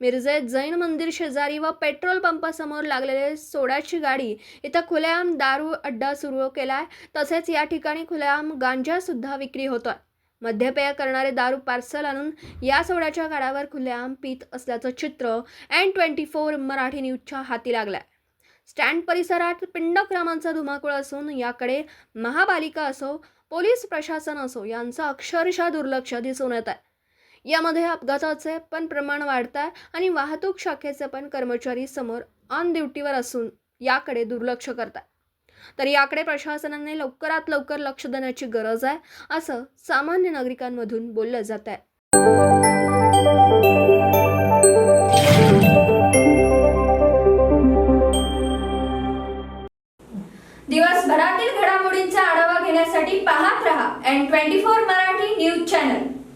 मिरजेत जैन मंदिर शेजारी व पेट्रोल पंपासमोर लागलेले सोड्याची गाडी इथं खुलेआम दारू अड्डा सुरू केला आहे तसेच या ठिकाणी खुलेआम गांजासुद्धा विक्री होतो आहे मद्यपेय करणारे दारू पार्सल आणून या सोड्याच्या गाड्यावर खुलेआम पीत असल्याचं चित्र एन ट्वेंटी फोर मराठी न्यूजच्या हाती लागलंय. स्टँड परिसरात पिंडक्रमांचा धुमाकूळ असून याकडे महापालिका असो पोलीस प्रशासन असो यांचं अक्षरशः दुर्लक्ष दिसून येत आहे यामध्ये अपघाताचे पण प्रमाण वाढत आहे आणि वाहतूक शाखेचे पण कर्मचारी समोर ऑन ड्युटीवर असून याकडे दुर्लक्ष करतात तर याकडे प्रशासनाने लवकरात लवकर लक्ष देण्याची गरज आहे असं सामान्य नागरिकांमधून बोललं जात आहे. दिवसभरातील घडामोडींचा आढावा घेण्यासाठी पाहत रहा N twenty four Marathi news channel